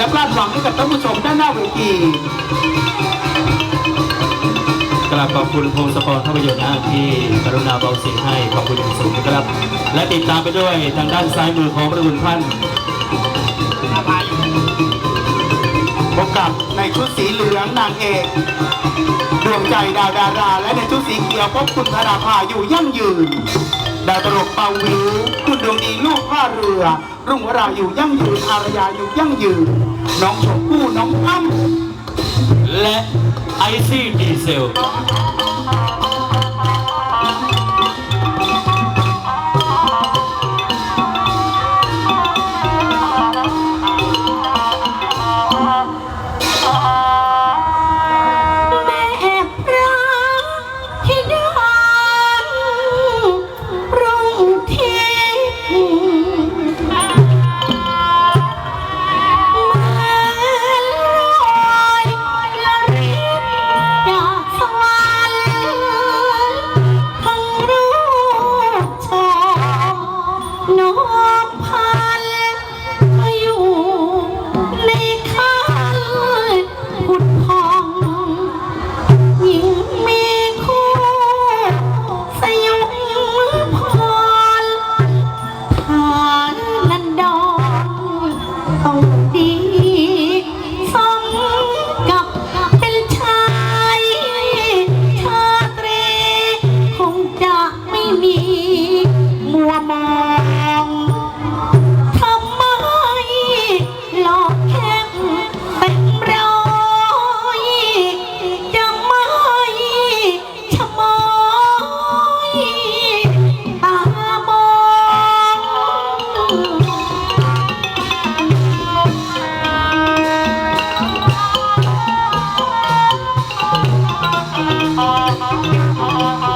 และพลาดหวังให้กับท่านผู้ชมด้านหน้าเวทีกราบขอบคุณพงศกรภาพยนตร์นะที่กรุณาเบาเสียงให้ขอบคุณอย่างสูงนะครับ และติดตามไปด้วยทางด้านซ้ายมือของพระคุณท่านพบกับในชุดสีเหลืองนางเอกดวงใจดาวดารา และในชุดสีเขียวพบคุณธนาภาอยู่ยั่งยืนดาวตลกเปาวิวคุณดวงดีลูกผ้าเรือ รุ่งวราอยู่ยั่งยืนอารยาอยู่ยั่งยืน น้องชมพู่น้องอ้ำและไอซี่ดีเซล 你 Oh,